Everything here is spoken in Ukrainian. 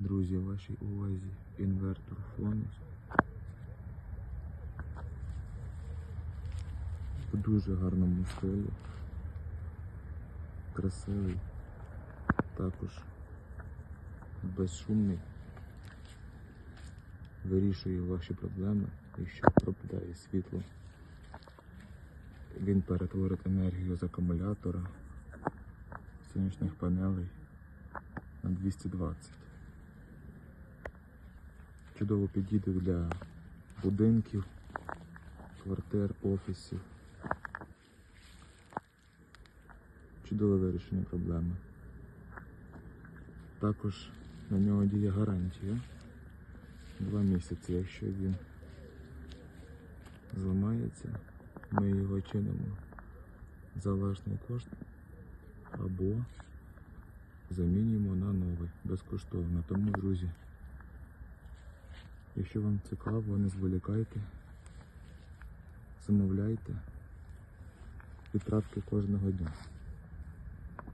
Друзі, вашій увазі інвертор фонус. В дуже гарному стилі. Красивий. Також безшумний. Вирішує ваші проблеми, якщо пропадає світло. Він перетворить енергію з акумулятора сонячних панелей на 220. Чудово підійде для будинків, квартир, офісів. Чудове вирішення проблеми. Також на нього діє гарантія. Два місяці, якщо він зламається, ми його чинимо за власний кошт або замінюємо на новий безкоштовно. Тому, друзі, якщо вам цікаво, не зволікайте, замовляйте відправки кожного дня.